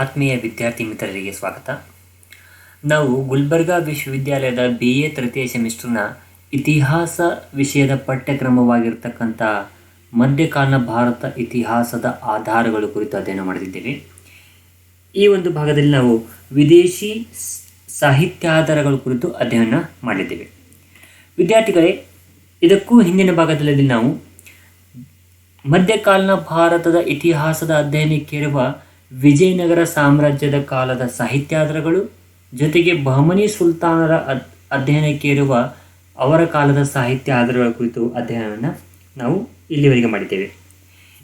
ಆತ್ಮೀಯ ವಿದ್ಯಾರ್ಥಿ ಮಿತ್ರರಿಗೆ ಸ್ವಾಗತ. ನಾವು ಗುಲ್ಬರ್ಗಾ ವಿಶ್ವವಿದ್ಯಾಲಯದ ಬಿ ಎ ತೃತೀಯ ಸೆಮಿಸ್ಟರ್ನ ಇತಿಹಾಸ ವಿಷಯದ ಪಠ್ಯಕ್ರಮವಾಗಿರ್ತಕ್ಕಂಥ ಮಧ್ಯಕಾಲ ಭಾರತ ಇತಿಹಾಸದ ಆಧಾರಗಳು ಕುರಿತು ಅಧ್ಯಯನ ಮಾಡಿದ್ದೇವೆ. ಈ ಒಂದು ಭಾಗದಲ್ಲಿ ನಾವು ವಿದೇಶಿ ಸಾಹಿತ್ಯಾಧಾರಗಳ ಕುರಿತು ಅಧ್ಯಯನ ಮಾಡಿದ್ದೇವೆ. ವಿದ್ಯಾರ್ಥಿಗಳೇ, ಇದಕ್ಕೂ ಹಿಂದಿನ ಭಾಗದಲ್ಲಿ ನಾವು ಮಧ್ಯಕಾಲೀನ ಭಾರತದ ಇತಿಹಾಸದ ಅಧ್ಯಯನಕ್ಕಿರುವ ವಿಜಯನಗರ ಸಾಮ್ರಾಜ್ಯದ ಕಾಲದ ಸಾಹಿತ್ಯಾಧಾರಗಳು, ಜೊತೆಗೆ ಬಹಮನಿ ಸುಲ್ತಾನರ ಅಧ್ಯಯನಕ್ಕೆ ಇರುವ ಅವರ ಕಾಲದ ಸಾಹಿತ್ಯ ಆಧಾರಗಳ ಕುರಿತು ಅಧ್ಯಯನವನ್ನು ನಾವು ಇಲ್ಲಿವರೆಗೆ ಮಾಡಿದ್ದೇವೆ.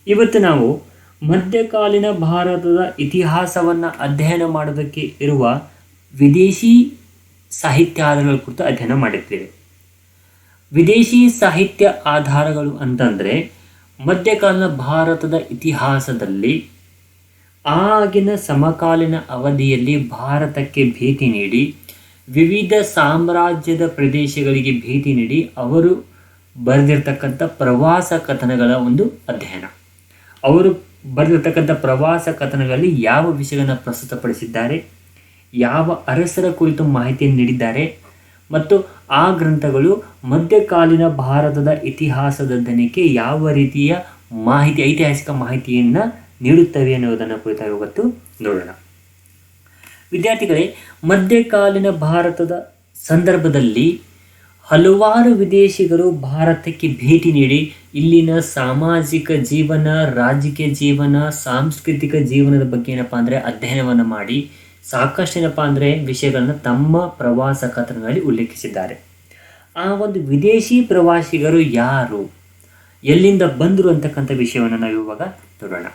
ಇವತ್ತು ನಾವು ಮಧ್ಯಕಾಲೀನ ಭಾರತದ ಇತಿಹಾಸವನ್ನು ಅಧ್ಯಯನ ಮಾಡೋದಕ್ಕೆ ಇರುವ ವಿದೇಶಿ ಸಾಹಿತ್ಯ ಆಧಾರಗಳ ಕುರಿತು ಅಧ್ಯಯನ ಮಾಡಿದ್ದೇವೆ ವಿದೇಶಿ ಸಾಹಿತ್ಯ ಆಧಾರಗಳು ಅಂತಂದರೆ ಮಧ್ಯಕಾಲೀನ ಭಾರತದ ಇತಿಹಾಸದಲ್ಲಿ ಆಗಿನ ಸಮಕಾಲೀನ ಅವಧಿಯಲ್ಲಿ ಭಾರತಕ್ಕೆ ಭೇಟಿ ನೀಡಿ, ವಿವಿಧ ಸಾಮ್ರಾಜ್ಯದ ಪ್ರದೇಶಗಳಿಗೆ ಭೇಟಿ ನೀಡಿ ಅವರು ಬರೆದಿರ್ತಕ್ಕಂಥ ಪ್ರವಾಸ ಕಥನಗಳ ಒಂದು ಅಧ್ಯಯನ. ಅವರು ಬರೆದಿರ್ತಕ್ಕಂಥ ಪ್ರವಾಸ ಕಥನಗಳಲ್ಲಿ ಯಾವ ವಿಷಯಗಳನ್ನು ಪ್ರಸ್ತುತಪಡಿಸಿದ್ದಾರೆ, ಯಾವ ಅರಸರ ಕುರಿತು ಮಾಹಿತಿಯನ್ನು ನೀಡಿದ್ದಾರೆ, ಮತ್ತು ಆ ಗ್ರಂಥಗಳು ಮಧ್ಯಕಾಲೀನ ಭಾರತದ ಇತಿಹಾಸದ ದನಿಕೆ ಯಾವ ರೀತಿಯ ಮಾಹಿತಿ ಐತಿಹಾಸಿಕ ಮಾಹಿತಿಯನ್ನು ನೀಡುತ್ತವೆ ಎನ್ನುವುದನ್ನು ಕುರಿತಾಗಿ ಇವತ್ತು ನೋಡೋಣ. ವಿದ್ಯಾರ್ಥಿಗಳೇ, ಮಧ್ಯಕಾಲೀನ ಭಾರತದ ಸಂದರ್ಭದಲ್ಲಿ ಹಲವಾರು ವಿದೇಶಿಗರು ಭಾರತಕ್ಕೆ ಭೇಟಿ ನೀಡಿ ಇಲ್ಲಿನ ಸಾಮಾಜಿಕ ಜೀವನ, ರಾಜಕೀಯ ಜೀವನ, ಸಾಂಸ್ಕೃತಿಕ ಜೀವನದ ಬಗ್ಗೆ ಏನಪ್ಪ ಅಂದರೆ ಅಧ್ಯಯನವನ್ನು ಮಾಡಿ ಸಾಕಷ್ಟು ಏನಪ್ಪ ಅಂದರೆ ವಿಷಯಗಳನ್ನು ತಮ್ಮ ಪ್ರವಾಸ ಕಥನಗಳಲ್ಲಿ ಉಲ್ಲೇಖಿಸಿದ್ದಾರೆ. ಆ ಒಂದು ವಿದೇಶಿ ಪ್ರವಾಸಿಗರು ಯಾರು? ಎಲ್ಲಿಂದ ಬಂದರು ಅಂತಕ್ಕಂಥ ವಿಷಯವನ್ನು ನಾವು ಇವಾಗ ನೋಡೋಣ.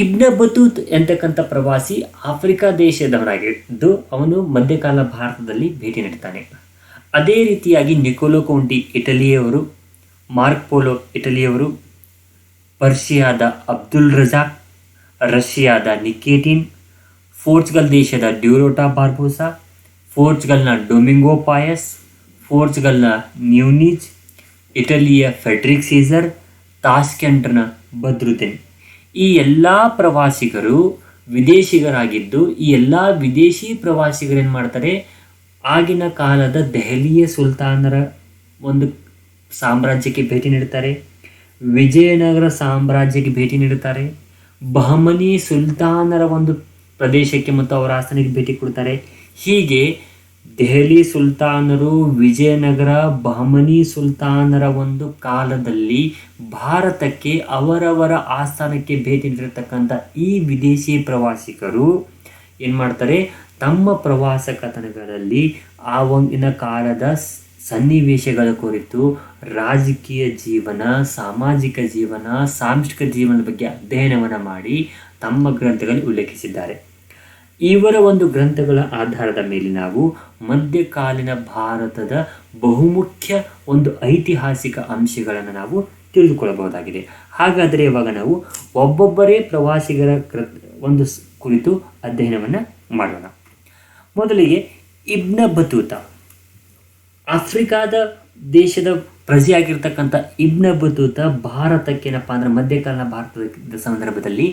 ಇಬ್ನ ಬತೂತ್ ಎಂತಕ್ಕಂಥ ಪ್ರವಾಸಿ ಆಫ್ರಿಕಾ ದೇಶದವರಾಗಿದ್ದು ಅವನು ಮಧ್ಯಕಾಲ ಭಾರತದಲ್ಲಿ ಭೇಟಿ ನೀಡ್ತಾನೆ. ಅದೇ ರೀತಿಯಾಗಿ ನಿಕೋಲೋ ಕೌಂಟಿ ಇಟಲಿಯವರು, ಮಾರ್ಕ್ ಪೋಲೋ ಇಟಲಿಯವರು, ಪರ್ಷಿಯಾದ ಅಬ್ದುಲ್ ರಜಾಕ್, ರಷ್ಯಾದ ನಿಕೇಟಿನ್, ಪೋರ್ಚುಗಲ್ ದೇಶದ ಡ್ಯೂರೋಟಾ ಬಾರ್ಬೋಸಾ, ಪೋರ್ಚುಗಲ್ನ ಡೊಮಿಂಗೋ ಪಾಯಸ್, ಪೋರ್ಚುಗಲ್ನ ನ್ಯೂನಿಜ್ ಇಟಲಿಯ ಫೆಡ್ರಿಕ್ ಸೀಸರ್ ತಾಸ್ಕೆಂಟ್ನ ಬದ್ರುದ್ದೀನ್. ಈ ಎಲ್ಲ ಪ್ರವಾಸಿಗರು ವಿದೇಶಿಗರಾಗಿದ್ದು, ಈ ಎಲ್ಲ ವಿದೇಶಿ ಪ್ರವಾಸಿಗರು ಏನು ಮಾಡ್ತಾರೆ? ಆಗಿನ ಕಾಲದ ದೆಹಲಿಯ ಸುಲ್ತಾನರ ಒಂದು ಸಾಮ್ರಾಜ್ಯಕ್ಕೆ ಭೇಟಿ ನೀಡುತ್ತಾರೆ ವಿಜಯನಗರ ಸಾಮ್ರಾಜ್ಯಕ್ಕೆ ಭೇಟಿ ನೀಡುತ್ತಾರೆ ಬಹಮನಿ ಸುಲ್ತಾನರ ಒಂದು ಪ್ರದೇಶಕ್ಕೆ ಮತ್ತು ಅವರ ಆಸ್ಥಾನಕ್ಕೆ ಭೇಟಿ ಕೊಡ್ತಾರೆ. ಹೀಗೆ ದೆಹಲಿ ಸುಲ್ತಾನರು ವಿಜಯನಗರ ಬಹಮನಿ ಸುಲ್ತಾನರ ಒಂದು ಕಾಲದಲ್ಲಿ ಭಾರತಕ್ಕೆ ಅವರವರ ಆಸ್ಥಾನಕ್ಕೆ ಭೇಟಿ ನೀಡಿರ್ತಕ್ಕಂಥ ಈ ವಿದೇಶಿ ಪ್ರವಾಸಿಗರು ಏನು ಮಾಡ್ತಾರೆ? ತಮ್ಮ ಪ್ರವಾಸ ಕಥನಗಳಲ್ಲಿ ಆವಂಗಿನ ಕಾಲದ ಸನ್ನಿವೇಶಗಳ ಕುರಿತು ರಾಜಕೀಯ ಜೀವನ, ಸಾಮಾಜಿಕ ಜೀವನ ಸಾಂಸ್ಕೃತಿಕ ಜೀವನದ ಬಗ್ಗೆ ಅಧ್ಯಯನವನ್ನು ಮಾಡಿ ತಮ್ಮ ಗ್ರಂಥಗಳಲ್ಲಿ ಉಲ್ಲೇಖಿಸಿದ್ದಾರೆ. ಇವರ ಒಂದು ಗ್ರಂಥಗಳ ಆಧಾರದ ಮೇಲೆ ನಾವು ಮಧ್ಯಕಾಲೀನ ಭಾರತದ ಬಹುಮುಖ್ಯ ಒಂದು ಐತಿಹಾಸಿಕ ಅಂಶಗಳನ್ನು ನಾವು ತಿಳಿದುಕೊಳ್ಳಬಹುದಾಗಿದೆ. ಹಾಗಾದರೆ ಇವಾಗ ನಾವು ಒಬ್ಬೊಬ್ಬರೇ ಪ್ರವಾಸಿಗರ ಒಂದು ಕುರಿತು ಅಧ್ಯಯನವನ್ನು ಮಾಡೋಣ. ಮೊದಲಿಗೆ ಇಬ್ನ ಬತೂತ. ಆಫ್ರಿಕಾದ ದೇಶದ ಪ್ರಜೆಯಾಗಿರ್ತಕ್ಕಂಥ ಇಬ್ನ ಬತೂತ ಭಾರತಕ್ಕೆ ಏನಪ್ಪ ಅಂದ್ರೆ ಮಧ್ಯಕಾಲೀನ ಭಾರತದ ಸಂದರ್ಭದಲ್ಲಿ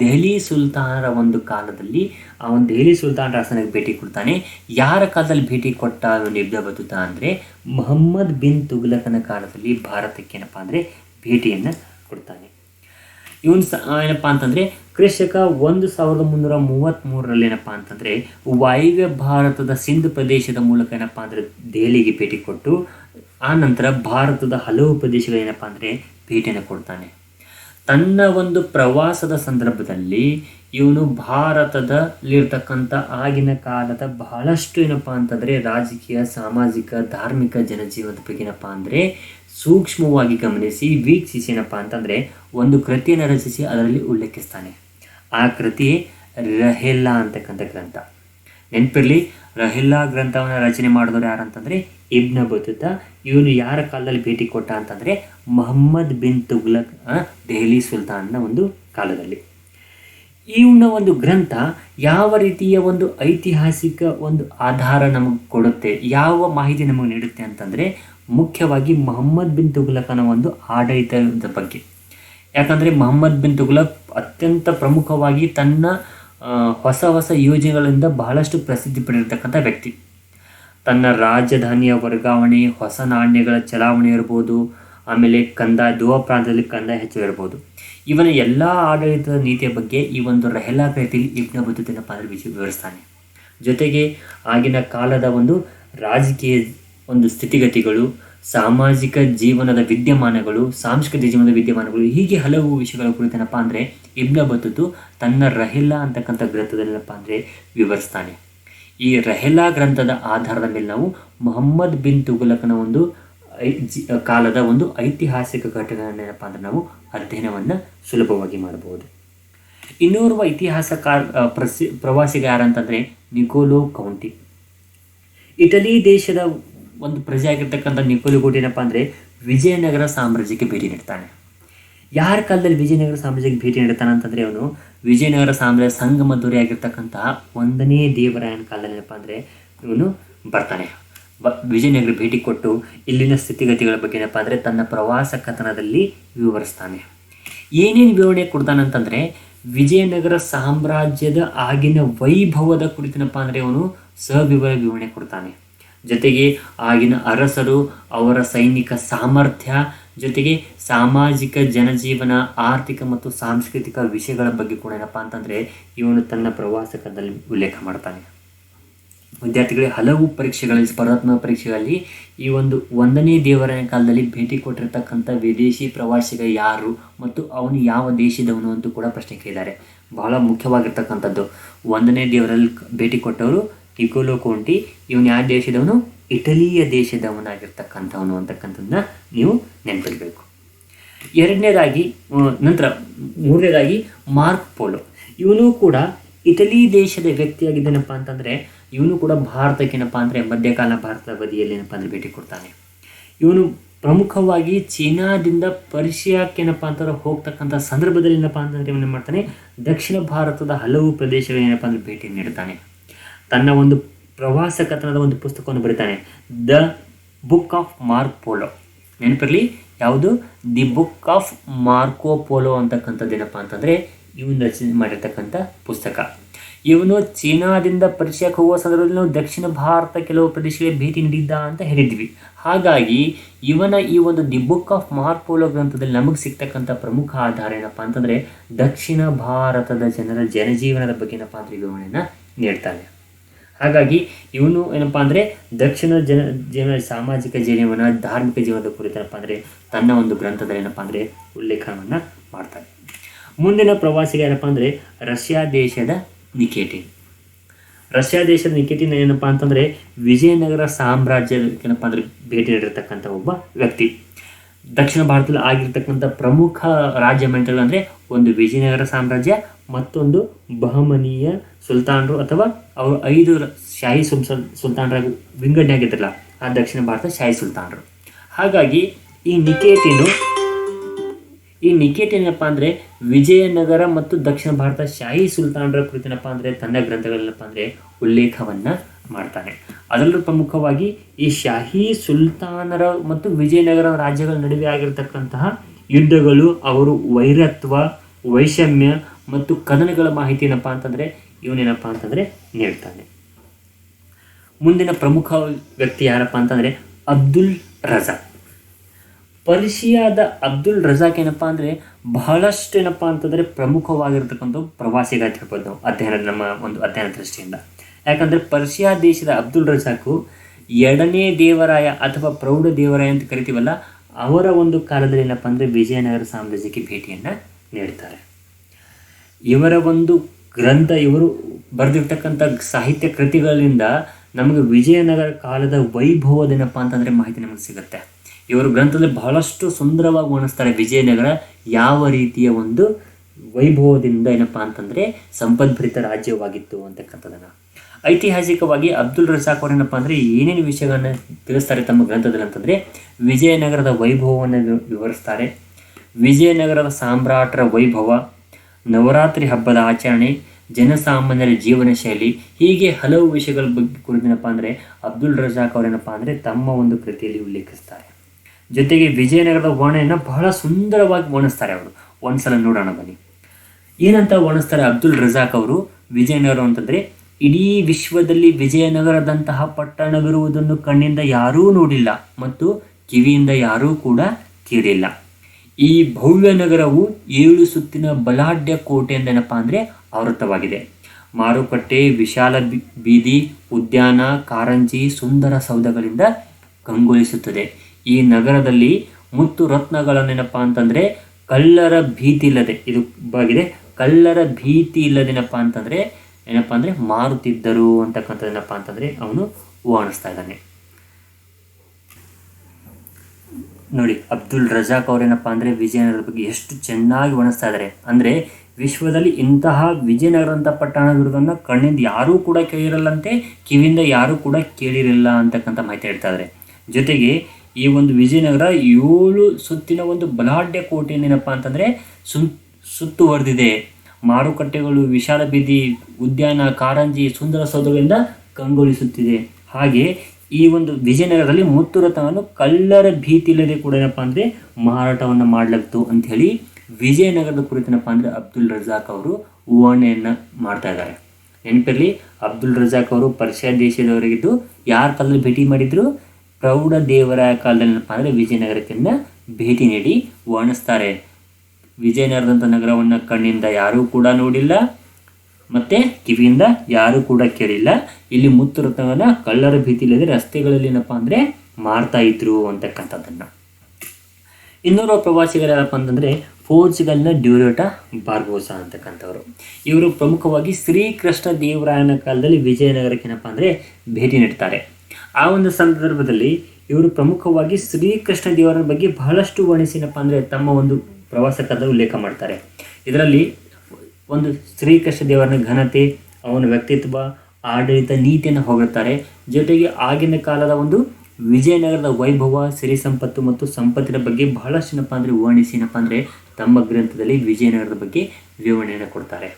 ದೆಹಲಿ ಸುಲ್ತಾನರ ಒಂದು ಕಾಲದಲ್ಲಿ ಆ ಒಂದು ದೆಹಲಿ ಸುಲ್ತಾನ ರಾಸನಿಗೆ ಭೇಟಿ ಕೊಡ್ತಾನೆ. ಯಾರ ಕಾಲದಲ್ಲಿ ಭೇಟಿ ಕೊಟ್ಟ ಒಂದು ಇಬ್ನ ಬತೂತ ಅಂದರೆ ಮೊಹಮ್ಮದ್ ಬಿನ್ ತುಗ್ಲಕನ ಕಾಲದಲ್ಲಿ ಭಾರತಕ್ಕೆ ಏನಪ್ಪ ಅಂದರೆ ಭೇಟಿಯನ್ನು ಕೊಡ್ತಾನೆ. ಇವನು ಏನಪ್ಪ ಅಂತಂದರೆ ಕೃಷಕ ಒಂದು ಸಾವಿರದ ಮುನ್ನೂರ ಮೂವತ್ತ್ಮೂರರಲ್ಲಿ ಏನಪ್ಪ ಅಂತಂದರೆ ವಾಯುವ್ಯ ಭಾರತದ ಸಿಂಧ್ ಪ್ರದೇಶದ ಮೂಲಕ ಏನಪ್ಪ ಅಂದರೆ ದೆಹಲಿಗೆ ಭೇಟಿ ಕೊಟ್ಟು, ಆ ನಂತರ ಭಾರತದ ಹಲವು ಪ್ರದೇಶಗಳು ಏನಪ್ಪ ಅಂದರೆ ಭೇಟಿಯನ್ನು ಕೊಡ್ತಾನೆ. ತನ್ನ ಒಂದು ಪ್ರವಾಸದ ಸಂದರ್ಭದಲ್ಲಿ ಇವನು ಭಾರತದಲ್ಲಿರ್ತಕ್ಕಂಥ ಆಗಿನ ಕಾಲದ ಬಹಳಷ್ಟು ಏನಪ್ಪ ಅಂತಂದರೆ ರಾಜಕೀಯ, ಸಾಮಾಜಿಕ, ಧಾರ್ಮಿಕ ಜನಜೀವನದ ಬಗ್ಗೆ ಏನಪ್ಪ ಅಂದರೆ ಸೂಕ್ಷ್ಮವಾಗಿ ಗಮನಿಸಿ, ವೀಕ್ಷಿಸಿ ಏನಪ್ಪ ಅಂತಂದರೆ ಒಂದು ಕೃತಿಯನ್ನು ರಚಿಸಿ ಅದರಲ್ಲಿ ಉಲ್ಲೇಖಿಸ್ತಾನೆ. ಆ ಕೃತಿ ರಹೆಲ್ಲಾ ಅಂತಕ್ಕಂಥ ಗ್ರಂಥ. ನೆನಪಿರಲಿ, ರಹಿಲ್ಲಾ ಗ್ರಂಥವನ್ನು ರಚನೆ ಮಾಡಿದವರು ಯಾರಂತಂದರೆ ಇಬ್ನ ಬತುತ. ಇವನು ಯಾರ ಕಾಲದಲ್ಲಿ ಭೇಟಿ ಕೊಟ್ಟ ಅಂತಂದರೆ ಮೊಹಮ್ಮದ್ ಬಿನ್ ತುಗ್ಲಕ್ ದೆಹಲಿ ಸುಲ್ತಾನ್ನ ಒಂದು ಕಾಲದಲ್ಲಿ. ಇವನ ಒಂದು ಗ್ರಂಥ ಯಾವ ರೀತಿಯ ಒಂದು ಐತಿಹಾಸಿಕ ಒಂದು ಆಧಾರ ನಮಗೆ ಕೊಡುತ್ತೆ, ಯಾವ ಮಾಹಿತಿ ನಮಗೆ ನೀಡುತ್ತೆ ಅಂತಂದರೆ ಮುಖ್ಯವಾಗಿ ಮೊಹಮ್ಮದ್ ಬಿನ್ ತುಗ್ಲಕನ ಒಂದು ಆಡಳಿತದ ಬಗ್ಗೆ. ಯಾಕಂದರೆ ಮೊಹಮ್ಮದ್ ಬಿನ್ ತುಗ್ಲಕ್ ಅತ್ಯಂತ ಪ್ರಮುಖವಾಗಿ ತನ್ನ ಹೊಸ ಹೊಸ ಯೋಜನೆಗಳಿಂದ ಬಹಳಷ್ಟು ಪ್ರಸಿದ್ಧಿ ಪಡೆದಿರ್ತಕ್ಕಂಥ ವ್ಯಕ್ತಿ. ತನ್ನ ರಾಜಧಾನಿಯ ವರ್ಗಾವಣೆ, ಹೊಸ ನಾಣ್ಯಗಳ ಚಲಾವಣೆ ಇರ್ಬೋದು, ಆಮೇಲೆ ಕಂದಾಯ ದುವ ಪ್ರಾಂತದಲ್ಲಿ ಕಂದಾಯ ಹೆಚ್ಚು ಇರ್ಬೋದು. ಇವನ ಎಲ್ಲ ಆಡಳಿತದ ನೀತಿಯ ಬಗ್ಗೆ ಈ ಒಂದು ರೆಹಲಾ ಕೃತಿಯಲ್ಲಿ ಇಬ್ನ ಬದುತೇನಪ್ಪ ಅಂದರೆ ವಿಜಯ ವಿವರಿಸ್ತಾನೆ. ಜೊತೆಗೆ ಆಗಿನ ಕಾಲದ ಒಂದು ರಾಜಕೀಯ ಒಂದು ಸ್ಥಿತಿಗತಿಗಳು, ಸಾಮಾಜಿಕ ಜೀವನದ ವಿದ್ಯಮಾನಗಳು, ಸಾಂಸ್ಕೃತಿಕ ಜೀವನದ ವಿದ್ಯಮಾನಗಳು, ಹೀಗೆ ಹಲವು ವಿಷಯಗಳ ಕುರಿತೇನಪ್ಪ ಅಂದರೆ ಇಬ್ನ ಬದ್ಧತು ತನ್ನ ರಹೆಲಾ ಅಂತಕ್ಕಂಥ ಗ್ರಂಥದಲ್ಲೇನಪ್ಪ ಅಂದರೆ ವಿವರಿಸ್ತಾನೆ. ಈ ರೆಹೆಲಾ ಗ್ರಂಥದ ಆಧಾರದ ಮೇಲೆ ನಾವು ಮೊಹಮ್ಮದ್ ಬಿನ್ ತುಗುಲಕನ ಒಂದು ಕಾಲದ ಒಂದು ಐತಿಹಾಸಿಕ ಘಟನೆಗಳನ್ನೇನಪ್ಪ ಅಂದ್ರೆ ನಾವು ಅಧ್ಯಯನವನ್ನು ಸುಲಭವಾಗಿ ಮಾಡಬಹುದು ಇನ್ನೋರ್ವ ಇತಿಹಾಸಕಾರ ಪ್ರಸಿ, ಪ್ರವಾಸಿಗ ಯಾರಂತಂದರೆ ನಿಕೋಲೋ ಕೌಂಟಿ. ಇಟಲಿ ದೇಶದ ಒಂದು ಪ್ರಜೆ ಆಗಿರ್ತಕ್ಕಂಥ ನಿಕೋಲೋ ಕೌಂಟಿ ಏನಪ್ಪ ಅಂದರೆ ವಿಜಯನಗರ ಸಾಮ್ರಾಜ್ಯಕ್ಕೆ ಭೇಟಿ ನೀಡ್ತಾನೆ. ಯಾರ ಕಾಲದಲ್ಲಿ ವಿಜಯನಗರ ಸಾಮ್ರಾಜ್ಯಕ್ಕೆ ಭೇಟಿ ನೀಡ್ತಾನೆ ಅಂತಂದರೆ ಅವನು ವಿಜಯನಗರ ಸಾಮ್ರಾಜ್ಯ ಸಂಗಮ ದೊರೆ ಆಗಿರ್ತಕ್ಕಂತಹ ಒಂದನೇ ದೇವರಾಯನ ಕಾಲದಲ್ಲಿ ಏನಪ್ಪ ಅಂದರೆ ಇವನು ಬರ್ತಾನೆ. ವಿಜಯನಗರ ಭೇಟಿ ಕೊಟ್ಟು ಇಲ್ಲಿನ ಸ್ಥಿತಿಗತಿಗಳ ಬಗ್ಗೆ ಏನಪ್ಪ ಅಂದರೆ ತನ್ನ ಪ್ರವಾಸ ಕಥನದಲ್ಲಿ ವಿವರಿಸ್ತಾನೆ. ಏನೇನು ವಿವರಣೆ ಕೊಡ್ತಾನಂತಂದರೆ ವಿಜಯನಗರ ಸಾಮ್ರಾಜ್ಯದ ಆಗಿನ ವೈಭವದ ಕುರಿತನಪ್ಪ ಅಂದರೆ ಅವನು ಸವಿವರ ವಿವರಣೆ ಕೊಡ್ತಾನೆ. ಜೊತೆಗೆ ಆಗಿನ ಅರಸರು, ಅವರ ಸೈನಿಕ ಸಾಮರ್ಥ್ಯ, ಜೊತೆಗೆ ಸಾಮಾಜಿಕ ಜನಜೀವನ, ಆರ್ಥಿಕ ಮತ್ತು ಸಾಂಸ್ಕೃತಿಕ ವಿಷಯಗಳ ಬಗ್ಗೆ ಕೂಡ ಏನಪ್ಪ ಅಂತಂದರೆ ಇವನು ತನ್ನ ಪ್ರವಾಸಕದಲ್ಲಿ ಉಲ್ಲೇಖ ಮಾಡ್ತಾನೆ. ವಿದ್ಯಾರ್ಥಿಗಳಿಗೆ ಹಲವು ಪರೀಕ್ಷೆಗಳಲ್ಲಿ, ಸ್ಪರ್ಧಾತ್ಮಕ ಪರೀಕ್ಷೆಗಳಲ್ಲಿ ಈ ಒಂದು ಒಂದನೇ ದೇವರ ಕಾಲದಲ್ಲಿ ಭೇಟಿ ಕೊಟ್ಟಿರ್ತಕ್ಕಂಥ ವಿದೇಶಿ ಪ್ರವಾಸಿಗ ಯಾರು ಮತ್ತು ಅವನು ಯಾವ ದೇಶದವನು ಅಂತ ಕೂಡ ಪ್ರಶ್ನೆ ಕೇಳಿದ್ದಾರೆ. ಬಹಳ ಮುಖ್ಯವಾಗಿರ್ತಕ್ಕಂಥದ್ದು. ಒಂದನೇ ದೇವರಲ್ಲಿ ಭೇಟಿ ಕೊಟ್ಟವರು ಇಕೋಲೋ ಕೋಂಟಿ, ಇವನು ಯಾವ ದೇಶದವನು? ಇಟಲಿಯ ದೇಶದವನಾಗಿರ್ತಕ್ಕಂಥವನು ಅಂತಕ್ಕಂಥದ್ದನ್ನ ನೀವು ನೆನಪಿಡಬೇಕು. ಎರಡನೇದಾಗಿ ನಂತರ ಮೂರನೇದಾಗಿ ಮಾರ್ಕ್ ಪೋಲೋ. ಇವನು ಕೂಡ ಇಟಲಿ ದೇಶದ ವ್ಯಕ್ತಿಯಾಗಿದ್ದೇನಪ್ಪ ಅಂತಂದರೆ ಇವನು ಕೂಡ ಭಾರತಕ್ಕೇನಪ್ಪ ಅಂದರೆ ಮಧ್ಯಕಾಲ ಭಾರತದ ಬದಿಯಲ್ಲಿ ಏನಪ್ಪ ಅಂದರೆ ಭೇಟಿ ಕೊಡ್ತಾನೆ. ಇವನು ಪ್ರಮುಖವಾಗಿ ಚೀನಾದಿಂದ ಪರ್ಷಿಯಾಕ್ಕೇನಪ್ಪ ಅಂತಾರೆ ಹೋಗ್ತಕ್ಕಂಥ ಸಂದರ್ಭದಲ್ಲಿ ಏನಪ್ಪ ಅಂತಂದರೆ ಇವನು ಮಾಡ್ತಾನೆ, ದಕ್ಷಿಣ ಭಾರತದ ಹಲವು ಪ್ರದೇಶಗಳೇನಪ್ಪ ಅಂದರೆ ಭೇಟಿ ನೀಡ್ತಾನೆ. ತನ್ನ ಒಂದು ಪ್ರವಾಸ ಕಥನದ ಒಂದು ಪುಸ್ತಕವನ್ನು ಬರೀತಾನೆ, the book of Marco Polo ನೆನಪಿರಲಿ, ಯಾವುದು? The book of Marco Polo ಅಂತಕ್ಕಂಥದ್ದು ಏನಪ್ಪ ಅಂತಂದರೆ ಇವನು ರಚನೆ ಮಾಡಿರ್ತಕ್ಕಂಥ ಪುಸ್ತಕ. ಇವನು ಚೀನಾದಿಂದ ಪರ್ಷಿಯಾಕ್ಕೆ ಹೋಗುವ ಸಂದರ್ಭದಲ್ಲಿ ನಾವು ದಕ್ಷಿಣ ಭಾರತ ಕೆಲವು ಪ್ರದೇಶಗಳಿಗೆ ಭೇಟಿ ನೀಡಿದ್ದ ಅಂತ ಹೇಳಿದ್ವಿ. ಹಾಗಾಗಿ ಇವನ ಈ ಒಂದು ದಿ ಬುಕ್ ಆಫ್ ಮಾರ್ಪೋಲೋ ಗ್ರಂಥದಲ್ಲಿ ನಮಗೆ ಸಿಗ್ತಕ್ಕಂಥ ಪ್ರಮುಖ ಆಧಾರ ಏನಪ್ಪ ಅಂತಂದರೆ ದಕ್ಷಿಣ ಭಾರತದ ಜನರ ಜನಜೀವನದ ಬಗ್ಗೆ ಏನಪ್ಪ ಅಂದರೆ ವಿವರಣೆಯನ್ನು ನೀಡ್ತಾನೆ. ಹಾಗಾಗಿ ಇವನು ಏನಪ್ಪ ಅಂದರೆ ದಕ್ಷಿಣ ಜನ ಜೀವನ ಸಾಮಾಜಿಕ ಜೀವನ ಧಾರ್ಮಿಕ ಜೀವನದ ಕುರಿತೇನಪ್ಪ ಅಂದರೆ ತನ್ನ ಒಂದು ಗ್ರಂಥದಲ್ಲಿ ಏನಪ್ಪ ಅಂದರೆ ಉಲ್ಲೇಖವನ್ನು ಮಾಡ್ತಾನೆ. ಮುಂದಿನ ಪ್ರವಾಸಿಗ ಏನಪ್ಪ ಅಂದರೆ ರಷ್ಯಾ ದೇಶದ ನಿಕೇಟಿನ್ ರಷ್ಯಾ ದೇಶದ ನಿಕೇಟಿನ್ ಏನಪ್ಪ ಅಂತಂದರೆ, ವಿಜಯನಗರ ಸಾಮ್ರಾಜ್ಯದ ಏನಪ್ಪ ಅಂದರೆ ಭೇಟಿ ನೀಡಿರ್ತಕ್ಕಂಥ ಒಬ್ಬ ವ್ಯಕ್ತಿ. ದಕ್ಷಿಣ ಭಾರತದಲ್ಲಿ ಆಗಿರ್ತಕ್ಕಂಥ ಪ್ರಮುಖ ರಾಜ್ಯ ಮಂತ್ರಿಗಳು ಅಂದರೆ, ಒಂದು ವಿಜಯನಗರ ಸಾಮ್ರಾಜ್ಯ, ಮತ್ತೊಂದು ಬಹಮನೀಯ ಸುಲ್ತಾನರು ಅಥವಾ ಅವರು ಐದು ಶಾಹಿ ಸುಲ್ತಾನ್ ಸುಲ್ತಾನರಾಗಿ ವಿಂಗಡಣೆ ಆ ದಕ್ಷಿಣ ಭಾರತ ಶಾಹಿ ಸುಲ್ತಾನರು. ಹಾಗಾಗಿ ಈ ನಿಕೇಟಿನು ಈ ನಿಕೇಟ್ ಏನಪ್ಪ ಅಂದರೆ ವಿಜಯನಗರ ಮತ್ತು ದಕ್ಷಿಣ ಭಾರತ ಶಾಹಿ ಸುಲ್ತಾನರ ಕುರಿತೇನಪ್ಪ ಅಂದರೆ ತನ್ನ ಗ್ರಂಥಗಳೇನಪ್ಪ ಅಂದರೆ ಉಲ್ಲೇಖವನ್ನು ಮಾಡ್ತಾನೆ. ಅದರಲ್ಲೂ ಪ್ರಮುಖವಾಗಿ ಈ ಶಾಹಿ ಸುಲ್ತಾನರ ಮತ್ತು ವಿಜಯನಗರ ರಾಜ್ಯಗಳ ನಡುವೆ ಆಗಿರತಕ್ಕಂತಹ ಯುದ್ಧಗಳು, ಅವರು ವೈರತ್ವ, ವೈಷಮ್ಯ ಮತ್ತು ಕದನಗಳ ಮಾಹಿತಿ ಏನಪ್ಪ ಅಂತಂದರೆ ಇವನೇನಪ್ಪ ಅಂತಂದರೆ ನೀಡ್ತಾನೆ. ಮುಂದಿನ ಪ್ರಮುಖ ವ್ಯಕ್ತಿ ಯಾರಪ್ಪ ಅಂತಂದರೆ ಅಬ್ದುಲ್ ರಜಾ ಪರ್ಷಿಯಾದ ಅಬ್ದುಲ್ ರಜಾಕ್ ಏನಪ್ಪ ಅಂದರೆ ಬಹಳಷ್ಟು ಏನಪ್ಪ ಅಂತಂದರೆ ಪ್ರಮುಖವಾಗಿರ್ತಕ್ಕಂಥ ಪ್ರವಾಸಿಗ ಅಂತ ಹೇಳ್ಬೋದು ನಾವು ಅಧ್ಯಯನ ನಮ್ಮ ಒಂದು ಅಧ್ಯಯನ ದೃಷ್ಟಿಯಿಂದ. ಯಾಕಂದರೆ ಪರ್ಷಿಯಾ ದೇಶದ ಅಬ್ದುಲ್ ರಜಾಕು ಎರಡನೇ ದೇವರಾಯ ಅಥವಾ ಪ್ರೌಢ ದೇವರಾಯ ಅಂತ ಕರಿತೀವಲ್ಲ, ಅವರ ಒಂದು ಕಾಲದಲ್ಲಿ ಏನಪ್ಪ ಅಂದರೆ ವಿಜಯನಗರ ಸಾಮ್ರಾಜ್ಯಕ್ಕೆ ಭೇಟಿಯನ್ನು ನೀಡ್ತಾರೆ ಇವರ ಒಂದು ಗ್ರಂಥ, ಇವರು ಬರೆದಿರ್ತಕ್ಕಂಥ ಸಾಹಿತ್ಯ ಕೃತಿಗಳಿಂದ ನಮಗೆ ವಿಜಯನಗರ ಕಾಲದ ವೈಭವದೇನಪ್ಪ ಅಂತಂದರೆ ಮಾಹಿತಿ ನಮಗೆ ಸಿಗುತ್ತೆ. ಇವರು ಗ್ರಂಥದಲ್ಲಿ ಬಹಳಷ್ಟು ಸುಂದರವಾಗಿ ವರ್ಣಿಸ್ತಾರೆ. ವಿಜಯನಗರ ಯಾವ ರೀತಿಯ ಒಂದು ವೈಭವದಿಂದ ಏನಪ್ಪ ಅಂತಂದರೆ ಸಂಪದ್ಭರಿತ ರಾಜ್ಯವಾಗಿತ್ತು ಅಂತಕ್ಕಂಥದ್ದನ್ನು ಐತಿಹಾಸಿಕವಾಗಿ ಅಬ್ದುಲ್ ರಜಾಕ್ ಏನಪ್ಪ ಅಂದರೆ ಏನೇನು ವಿಷಯಗಳನ್ನು ತಿಳಿಸ್ತಾರೆ ತಮ್ಮ ಗ್ರಂಥದಲ್ಲಿ ಅಂತಂದರೆ ವಿಜಯನಗರದ ವೈಭವವನ್ನು ವಿವ- ವಿವರಿಸ್ತಾರೆ. ವಿಜಯನಗರದ ಸಾಮ್ರಾಟರ ವೈಭವ, ನವರಾತ್ರಿ ಹಬ್ಬದ ಆಚರಣೆ, ಜನಸಾಮಾನ್ಯರ ಜೀವನ ಶೈಲಿ, ಹೀಗೆ ಹಲವು ವಿಷಯಗಳ ಬಗ್ಗೆ ಕುರಿತೇನಪ್ಪ ಅಂದರೆ ಅಬ್ದುಲ್ ರಜಾಕ್ ಅವರೇನಪ್ಪ ಅಂದರೆ ತಮ್ಮ ಒಂದು ಕೃತಿಯಲ್ಲಿ ಉಲ್ಲೇಖಿಸ್ತಾರೆ. ಜೊತೆಗೆ ವಿಜಯನಗರದ ವರ್ಣನೆಯನ್ನು ಬಹಳ ಸುಂದರವಾಗಿ ವರ್ಣಿಸ್ತಾರೆ ಅವರು. ಒಂದ್ಸಲ ನೋಡೋಣ ಬನ್ನಿ. ಏನಂತ ವರ್ಣಿಸ್ತಾರೆ ಅಬ್ದುಲ್ ರಜಾಕ್ ಅವರು, ವಿಜಯನಗರ ಅಂತಂದರೆ, ಇಡೀ ವಿಶ್ವದಲ್ಲಿ ವಿಜಯನಗರದಂತಹ ಪಟ್ಟಣವಿರುವುದನ್ನು ಕಣ್ಣಿಂದ ಯಾರೂ ನೋಡಿಲ್ಲ ಮತ್ತು ಕಿವಿಯಿಂದ ಯಾರೂ ಕೂಡ ಕೇಳಿಲ್ಲ. ಈ ಭವ್ಯ ನಗರವು ಏಳು ಸುತ್ತಿನ ಬಲಾಢ್ಯ ಕೋಟೆ ಎಂದೇನಪ್ಪ ಅಂದರೆ ಆವೃತವಾಗಿದೆ ಮಾರುಕಟ್ಟೆ, ವಿಶಾಲ ಬೀದಿ, ಉದ್ಯಾನ, ಕಾರಂಜಿ ಸುಂದರ ಸೌಧಗಳಿಂದ ಕಂಗೊಳಿಸುತ್ತದೆ. ಈ ನಗರದಲ್ಲಿ ಮುತ್ತು ರತ್ನಗಳ ನೆನಪ ಅಂತಂದ್ರೆ ಕಳ್ಳರ ಭೀತಿ ಇಲ್ಲದೆ, ಇದು ಬಾಗಿದೆ ಕಳ್ಳರ ಭೀತಿ ಇಲ್ಲದೇನಪ್ಪ ಅಂತಂದ್ರೆ ಏನಪ್ಪ ಅಂದ್ರೆ ಮಾರುತ್ತಿದ್ದರು ಅಂತಕ್ಕಂಥದ್ದೇನಪ್ಪ ಅಂತಂದ್ರೆ ಅವನು ವಾಣಿಸ್ತಾ ಇದ್ದಾನೆ. ನೋಡಿ, ಅಬ್ದುಲ್ ರಜಾಕ್ ಅವರೇನಪ್ಪ ಅಂದರೆ ವಿಜಯನಗರದ ಬಗ್ಗೆ ಎಷ್ಟು ಚೆನ್ನಾಗಿ ವರ್ಣಿಸ್ತಾ ಇದ್ದಾರೆ. ಅಂದರೆ ವಿಶ್ವದಲ್ಲಿ ಇಂತಹ ವಿಜಯನಗರ ಅಂತ ಪಟ್ಟಣವಿರುವುದನ್ನು ಕಣ್ಣಿಂದ ಯಾರೂ ಕೂಡ ಕೇಳಿರಲ್ಲಂತೆ, ಕಿವಿಯಿಂದ ಯಾರೂ ಕೂಡ ಕೇಳಿರಲಿಲ್ಲ ಅಂತಕ್ಕಂಥ ಮಾಹಿತಿ ಹೇಳ್ತಾ ಇದ್ದಾರೆ. ಜೊತೆಗೆ ಈ ಒಂದು ವಿಜಯನಗರ ಏಳು ಸುತ್ತಿನ ಒಂದು ಬಲಾಢ್ಯ ಕೋಟೆ ಏನಪ್ಪ ಅಂತಂದರೆ ಸುತ್ತುವರೆದಿದೆ ಮಾರುಕಟ್ಟೆಗಳು ವಿಶಾಲ ಬೀದಿ, ಉದ್ಯಾನ, ಕಾರಂಜಿ, ಸುಂದರ ಸೌಧಗಳಿಂದ ಕಂಗೊಳಿಸುತ್ತಿದೆ. ಹಾಗೆ ಈ ಒಂದು ವಿಜಯನಗರದಲ್ಲಿ ಮುತ್ತು ರತ್ನವನ್ನು ಕಲ್ಲರ ಭೀತಿ ಇಲ್ಲದೆ ಕೂಡ ಏನಪ್ಪ ಅಂದರೆ ಮಾರಾಟವನ್ನು ಮಾಡಲಾಗ್ತು ಅಂತ ಹೇಳಿ ವಿಜಯನಗರದ ಕುರಿತೇನಪ್ಪ ಅಂದರೆ ಅಬ್ದುಲ್ ರಜಾಕ್ ಅವರು ವಿವರಣೆಯನ್ನು ಮಾಡ್ತಾ ಇದ್ದಾರೆ. ನೆನಪಿರಲಿ ಅಬ್ದುಲ್ ರಜಾಕ್ ಅವರು ಪರ್ಷಿಯಾ ದೇಶದವರಿಗಿದ್ದು ಯಾರ ಕಾಲದಲ್ಲಿ ಭೇಟಿ ಮಾಡಿದ್ರು? ಪ್ರೌಢ ದೇವರ ಕಾಲದಲ್ಲಿ ಏನಪ್ಪ ಅಂದರೆ ವಿಜಯನಗರಕ್ಕಿಂತ ಭೇಟಿ ನೀಡಿ ವರ್ಣಿಸ್ತಾರೆ. ವಿಜಯನಗರದಂಥ ನಗರವನ್ನು ಕಣ್ಣಿಂದ ಯಾರೂ ಕೂಡ ನೋಡಿಲ್ಲ, ಮತ್ತು ಕಿವಿಯಿಂದ ಯಾರೂ ಕೂಡ ಕೇಳಿಲ್ಲ. ಇಲ್ಲಿ ಮುತ್ತು ರತ್ನವನ್ನ ಕಳ್ಳರ ಭೀತಿ ಇಲ್ಲದೆ ರಸ್ತೆಗಳಲ್ಲಿ ಏನಪ್ಪ ಅಂದರೆ ಮಾರ್ತಾ ಇದ್ರು ಅಂತಕ್ಕಂಥದ್ದನ್ನು. ಇನ್ನೂರು ಪ್ರವಾಸಿಗರು ಯಾರಪ್ಪ ಅಂತಂದರೆ ಪೋರ್ಚುಗಲ್ನ ಡ್ಯೂರೋಟಾ ಬಾರ್ಬೋಸಾ ಅಂತಕ್ಕಂಥವ್ರು. ಇವರು ಪ್ರಮುಖವಾಗಿ ಶ್ರೀಕೃಷ್ಣ ದೇವರಾಯನ ಕಾಲದಲ್ಲಿ ವಿಜಯನಗರಕ್ಕೆ ಏನಪ್ಪ ಅಂದರೆ ಭೇಟಿ ನೀಡ್ತಾರೆ. ಆ ಒಂದು ಸಂದರ್ಭದಲ್ಲಿ ಇವರು ಪ್ರಮುಖವಾಗಿ ಶ್ರೀಕೃಷ್ಣ ದೇವರ ಬಗ್ಗೆ ಬಹಳಷ್ಟು ವರ್ಣಿಸಿನಪ್ಪ ಅಂದರೆ ತಮ್ಮ ಒಂದು ಪ್ರವಾಸ ಉಲ್ಲೇಖ ಮಾಡ್ತಾರೆ. ಇದರಲ್ಲಿ ಒಂದು ಶ್ರೀಕೃಷ್ಣ ದೇವರನ ಘನತೆ, ಅವನ ವ್ಯಕ್ತಿತ್ವ, ಆಡಳಿತ ನೀತಿಯನ್ನು ಹೊಗಳ್ತಾರೆ. ಜೊತೆಗೆ ಆಗಿನ ಕಾಲದ ಒಂದು ವಿಜಯನಗರದ ವೈಭವ, ಸಿರಿ ಸಂಪತ್ತು ಮತ್ತು ಸಂಪತ್ತಿನ ಬಗ್ಗೆ ಬಹಳಷ್ಟು ಏನಪ್ಪ ಅಂದರೆ ವರ್ಣಿಸಿನಪ್ಪ ಅಂದರೆ ತಮ್ಮ ಗ್ರಂಥದಲ್ಲಿ ವಿಜಯನಗರದ ಬಗ್ಗೆ ವಿವರಣೆಯನ್ನು ಕೊಡ್ತಾರೆ.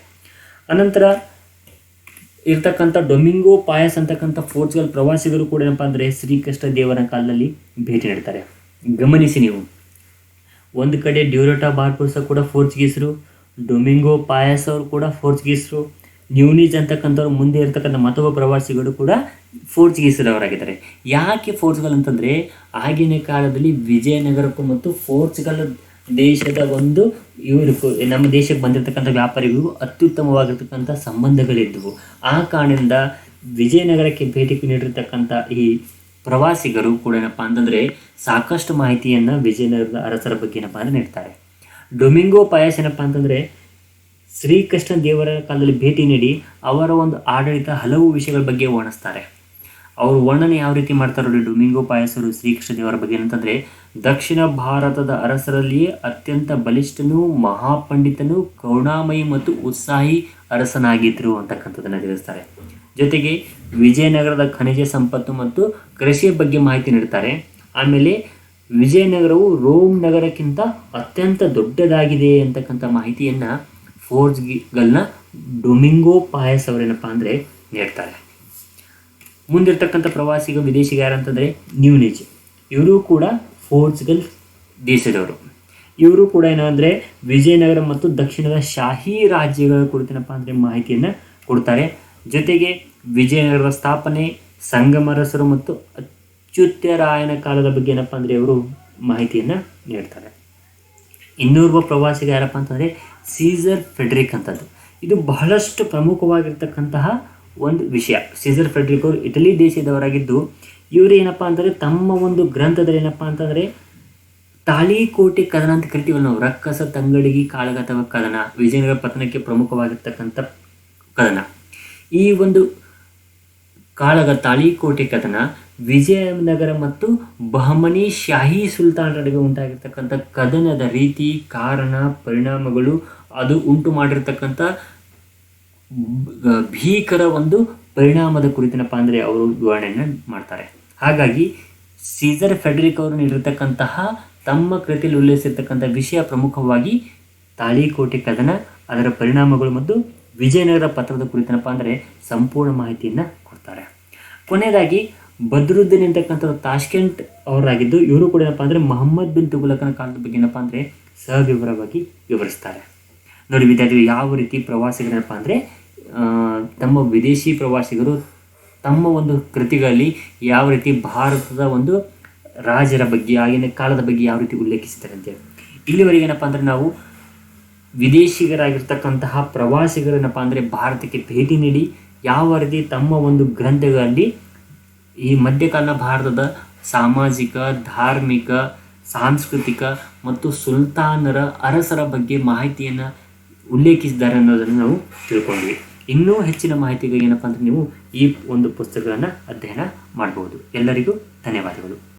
ಅನಂತರ ಇರ್ತಕ್ಕಂಥ ಡೊಮಿಂಗೋ ಪಾಯಸ್ ಅಂತಕ್ಕಂಥ ಫೋರ್ಟ್ಸ್ಗಳ ಪ್ರವಾಸಿಗರು ಕೂಡ ಏನಪ್ಪ ಅಂದರೆ ಶ್ರೀಕೃಷ್ಣ ದೇವರ ಕಾಲದಲ್ಲಿ ಭೇಟಿ ನೀಡ್ತಾರೆ. ಗಮನಿಸಿ ನೀವು. ಒಂದು ಕಡೆ ಡ್ಯೂರೋಟಾ ಬಾರ್ಪುರ್ಸ ಕೂಡ ಪೋರ್ಚುಗೀಸರು ಡೊಮಿಂಗೋ ಪಾಯಸ್ ಅವರು ಕೂಡ ಪೋರ್ಚುಗೀಸರು ನ್ಯೂನೀಜ್ ಅಂತಕ್ಕಂಥವ್ರು ಮುಂದೆ ಇರ್ತಕ್ಕಂಥ ಮತ್ತೊಬ್ಬ ಪ್ರವಾಸಿಗಳು ಕೂಡ ಪೋರ್ಚುಗೀಸರವರಾಗಿದ್ದಾರೆ ಯಾಕೆ ಅಂತಂದರೆ, ಆಗಿನ ಕಾಲದಲ್ಲಿ ವಿಜಯನಗರಕ್ಕೂ ಮತ್ತು ಪೋರ್ಚುಗಲ್ ದೇಶದ ಒಂದು ಇವರು ನಮ್ಮ ದೇಶಕ್ಕೆ ಬಂದಿರತಕ್ಕಂಥ ವ್ಯಾಪಾರಿಗೂ ಅತ್ಯುತ್ತಮವಾಗಿರ್ತಕ್ಕಂಥ ಸಂಬಂಧಗಳಿದ್ದವು ಆ ಕಾರಣದಿಂದ ವಿಜಯನಗರಕ್ಕೆ ಭೇಟಿ ನೀಡಿರ್ತಕ್ಕಂಥ ಈ ಪ್ರವಾಸಿಗರು ಕೂಡ ಏನಪ್ಪ ಅಂತಂದರೆ ಸಾಕಷ್ಟು ಮಾಹಿತಿಯನ್ನು ವಿಜಯನಗರದ ಅರಸರ ಬಗ್ಗೆ ಏನಪ್ಪ ಅಂದರೆ ನೀಡ್ತಾರೆ. ಡೊಮಿಂಗೋ ಪಾಯಸ್ ಏನಪ್ಪ ಅಂತಂದರೆ ಶ್ರೀಕೃಷ್ಣ ದೇವರ ಕಾಲದಲ್ಲಿ ಭೇಟಿ ನೀಡಿ ಅವರ ಒಂದು ಆಡಳಿತ ಹಲವು ವಿಷಯಗಳ ಬಗ್ಗೆ ವರ್ಣಿಸ್ತಾರೆ. ಅವರು ವರ್ಣನೆ ಯಾವ ರೀತಿ ಮಾಡ್ತಾರೆ ನೋಡಿ ಡೊಮಿಂಗೋ ಪಾಯಸರು ಶ್ರೀಕೃಷ್ಣ ದೇವರ ಬಗ್ಗೆ ಏನಂತಂದರೆ, ದಕ್ಷಿಣ ಭಾರತದ ಅರಸರಲ್ಲಿಯೇ ಅತ್ಯಂತ ಬಲಿಷ್ಠನೂ ಮಹಾಪಂಡಿತನು ಕರುಣಾಮಯಿ ಮತ್ತು ಉತ್ಸಾಹಿ ಅರಸನಾಗಿದ್ದರು ಅಂತಕ್ಕಂಥದ್ದನ್ನು ತಿಳಿಸ್ತಾರೆ. ಜೊತೆಗೆ ವಿಜಯನಗರದ ಖನಿಜ ಸಂಪತ್ತು ಮತ್ತು ಕೃಷಿಯ ಬಗ್ಗೆ ಮಾಹಿತಿ ನೀಡ್ತಾರೆ. ಆಮೇಲೆ ವಿಜಯನಗರವು ರೋಮ್ ನಗರಕ್ಕಿಂತ ಅತ್ಯಂತ ದೊಡ್ಡದಾಗಿದೆ ಅಂತಕ್ಕಂಥ ಮಾಹಿತಿಯನ್ನು ಫೋರ್ಜ್ಗಲ್ನ ಡೊಮಿಂಗೋ ಪಾಯಸ್ ಅವರೇನಪ್ಪ ಅಂದರೆ ನೀಡ್ತಾರೆ. ಮುಂದಿರ್ತಕ್ಕಂಥ ಪ್ರವಾಸಿಗ ವಿದೇಶಿಗ ಯಾರಂತಂದರೆ ನ್ಯೂನೇಜ್ ಇವರು ಕೂಡ ಪೋರ್ಚುಗಲ್ ದೇಶದವರು. ಇವರು ಕೂಡ ಏನಂದರೆ ವಿಜಯನಗರ ಮತ್ತು ದಕ್ಷಿಣದ ಶಾಹಿ ರಾಜ್ಯಗಳ ಕುರಿತೇನಪ್ಪ ಅಂದರೆ ಮಾಹಿತಿಯನ್ನು ಕೊಡ್ತಾರೆ. ಜೊತೆಗೆ ವಿಜಯನಗರದ ಸ್ಥಾಪನೆ, ಸಂಗಮರಸರು ಮತ್ತು ಅಚ್ಯುತ್ಯರಾಯನ ಕಾಲದ ಬಗ್ಗೆ ಏನಪ್ಪ ಅಂದರೆ ಅವರು ಮಾಹಿತಿಯನ್ನು ನೀಡ್ತಾರೆ. ಇನ್ನೋರ್ವ ಪ್ರವಾಸಿಗ ಯಾರಪ್ಪ ಅಂತಂದರೆ ಸೀಸರ್ ಫೆಡ್ರಿಕ್ ಅಂತದ್ದು. ಇದು ಬಹಳಷ್ಟು ಪ್ರಮುಖವಾಗಿರ್ತಕ್ಕಂತಹ ಒಂದು ವಿಷಯ. ಸೀಸರ್ ಫೆಡ್ರಿಕ್ ಅವರು ಇಟಲಿ ದೇಶದವರಾಗಿದ್ದು, ಇವರು ಏನಪ್ಪ ಅಂತಂದರೆ ತಮ್ಮ ಒಂದು ಗ್ರಂಥದಲ್ಲಿ ಏನಪ್ಪ ಅಂತಂದರೆ ತಾಳಿಕೋಟೆ ಕದನ ಅಂತ ಕರಿತೀವಲ್ಲ ನಾವು, ರಕ್ಕಸ ತಂಗಡಿಗಿ ಅಥವಾ ಕದನ, ವಿಜಯನಗರ ಪತನಕ್ಕೆ ಪ್ರಮುಖವಾಗಿರ್ತಕ್ಕಂಥ ಕದನ. ಈ ಒಂದು ಕಾಳಗ ತಾಳಿಕೋಟೆ ಕದನ ವಿಜಯನಗರ ಮತ್ತು ಬಹಮನಿ ಶಾಹಿ ಸುಲ್ತಾನ್ ನಡುವೆ ಉಂಟಾಗಿರ್ತಕ್ಕಂಥ ಕದನದ ರೀತಿ, ಕಾರಣ, ಪರಿಣಾಮಗಳು, ಅದು ಉಂಟು ಮಾಡಿರ್ತಕ್ಕಂಥ ಭೀಕರ ಒಂದು ಪರಿಣಾಮದ ಕುರಿತನಪ್ಪ ಅಂದರೆ ಅವರು ವಿವರಣೆಯನ್ನು ಮಾಡ್ತಾರೆ. ಹಾಗಾಗಿ ಸೀಸರ್ ಫೆಡ್ರಿಕ್ ಅವರು ನೀಡಿರ್ತಕ್ಕಂತಹ ತಮ್ಮ ಕೃತಿಯಲ್ಲಿ ಉಲ್ಲೇಖಿಸಿರ್ತಕ್ಕಂಥ ವಿಷಯ ಪ್ರಮುಖವಾಗಿ ತಾಳಿಕೋಟೆ ಕದನ, ಅದರ ಪರಿಣಾಮಗಳು ಮತ್ತು ವಿಜಯನಗರ ಪತ್ರದ ಕುರಿತನಪ್ಪ ಅಂದರೆ ಸಂಪೂರ್ಣ ಮಾಹಿತಿಯನ್ನು ಕೊಡ್ತಾರೆ. ಕೊನೆಯದಾಗಿ ಬದ್ರುದ್ದೀನ್ ಇರ್ತಕ್ಕಂಥ ತಾಷ್ಕೆಂಟ್ ಅವರಾಗಿದ್ದು, ಇವರು ಕೂಡ ಏನಪ್ಪ ಅಂದರೆ ಮೊಹಮ್ಮದ್ ಬಿನ್ ತುಗುಲಕನ ಕಾಲದ ಬಗ್ಗೆ ಏನಪ್ಪ ಅಂದರೆ ಸವಿವರವಾಗಿ ವಿವರಿಸ್ತಾರೆ. ನೋಡಿ ವಿದ್ಯಾರ್ಥಿಗಳು, ಯಾವ ರೀತಿ ಪ್ರವಾಸಿಗರಪ್ಪ ಅಂದರೆ ತಮ್ಮ ವಿದೇಶಿ ಪ್ರವಾಸಿಗರು ತಮ್ಮ ಒಂದು ಕೃತಿಗಳಲ್ಲಿ ಯಾವ ರೀತಿ ಭಾರತದ ಒಂದು ರಾಜರ ಬಗ್ಗೆ, ಆಗಿನ ಕಾಲದ ಬಗ್ಗೆ ಯಾವ ರೀತಿ ಉಲ್ಲೇಖಿಸ್ತಾರೆ ಅಂತೇಳಿ ಇಲ್ಲಿವರೆಗೆ ಏನಪ್ಪ ಅಂದರೆ ನಾವು ವಿದೇಶಿಗರಾಗಿರ್ತಕ್ಕಂತಹ ಪ್ರವಾಸಿಗರನ್ನಪ್ಪ ಅಂದರೆ ಭಾರತಕ್ಕೆ ಭೇಟಿ ನೀಡಿ ಯಾವ ರೀತಿ ತಮ್ಮ ಒಂದು ಗ್ರಂಥಗಳಲ್ಲಿ ಈ ಮಧ್ಯಕಾಲ ಭಾರತದ ಸಾಮಾಜಿಕ, ಧಾರ್ಮಿಕ, ಸಾಂಸ್ಕೃತಿಕ ಮತ್ತು ಸುಲ್ತಾನರ ಅರಸರ ಬಗ್ಗೆ ಮಾಹಿತಿಯನ್ನು ಉಲ್ಲೇಖಿಸಿದ್ದಾರೆ ಅನ್ನೋದನ್ನು ನಾವು ತಿಳ್ಕೊಂಡ್ವಿ. ಇನ್ನೂ ಹೆಚ್ಚಿನ ಮಾಹಿತಿಗೆ ಏನಪ್ಪ ಅಂದರೆ ನೀವು ಈ ಒಂದು ಪುಸ್ತಕಗಳನ್ನು ಅಧ್ಯಯನ ಮಾಡಬಹುದು ಎಲ್ಲರಿಗೂ ಧನ್ಯವಾದಗಳು.